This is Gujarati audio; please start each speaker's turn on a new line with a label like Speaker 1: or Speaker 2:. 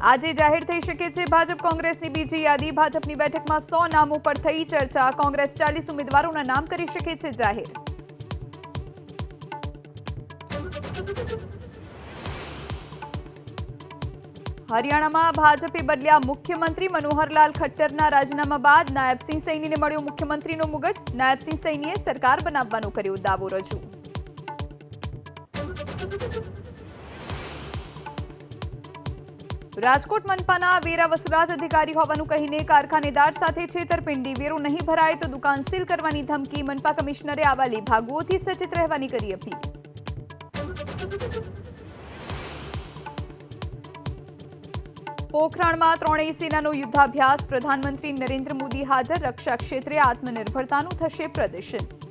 Speaker 1: આજે જાહેર થઈ શકે છે ભાજપ કોંગ્રેસની બીજી યાદી. ભાજપની બેઠકમાં સો નામો પર થઈ ચર્ચા. કોંગ્રેસ ચાલીસ ઉમેદવારોના નામ કરી શકે છે જાહેર. હરિયાણામાં ભાજપે બદલ્યા મુખ્યમંત્રી મનોહરલાલ ખટ્ટરના રાજીનામા બાદ નાયબસિંહ સૈનીને મળ્યો મુખ્યમંત્રીનો મુગટ. નાયબસિંહ સૈનીએ સરકાર બનાવવાનો કર્યો દાવો રજૂ. રાજકોટ મનપાના વેરા વસૂલાત અધિકારી હોવાનું કહીને કારખાનેદાર સાથે છેતરપિંડી, વેરો નહીં ભરાય તો દુકાન સીલ કરવાની ધમકી, મનપા કમિશનરે આવા ભાગુઓથી સચેત રહેવાની કરી અપીલ. પોખરણમાં ત્રણેય સેનાનો યુદ્ધાભ્યાસ, પ્રધાનમંત્રી નરેન્દ્ર મોદી હાજર, રક્ષા ક્ષેત્રે આત્મનિર્ભરતાનું થશે પ્રદર્શન.